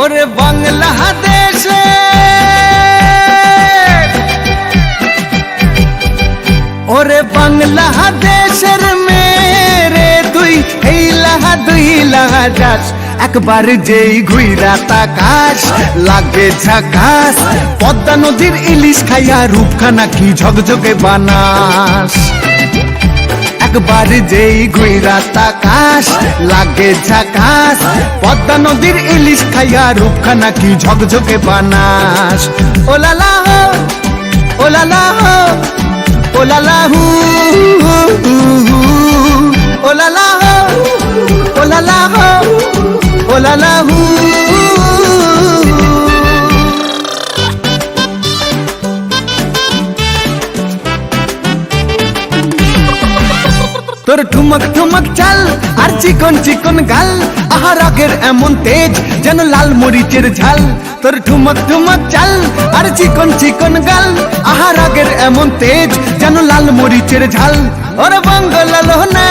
ওরে বাংলাদেশে। ওরে বাংলাদেশের মেরে তুই, এই লাহা দুই লাহা যাস। একবার যেই ঘুইরা তাকাস, লাগে ঝাকাস, পদ্মা নদীর ইলিশ খাইয়া রূপখানা কি ঝকঝকে বানাস। একবার যেই ঘুইরা তাকাস, লাগে ঝাকাস পদ্মা নদীর ইলিশ খাইয়া রূপখানা কি ঝকঝকে বানাস ওলালা হো ওলালা হো ওলালা হু ওলালা হো ওলালা হো ওলালা হু। তোর ঠুমক ঠুমক চাল আর চিকন চিকন গাল। আহা, রাগের এমন তেজ যেন লাল মরিচের ঝাল। তোর ঠুমক ঠুমক চাল আর চিকন চিকন গাল। আহা, রাগের এমন তেজ যেন লাল মরিচের ঝাল। ওর বঙ্গল না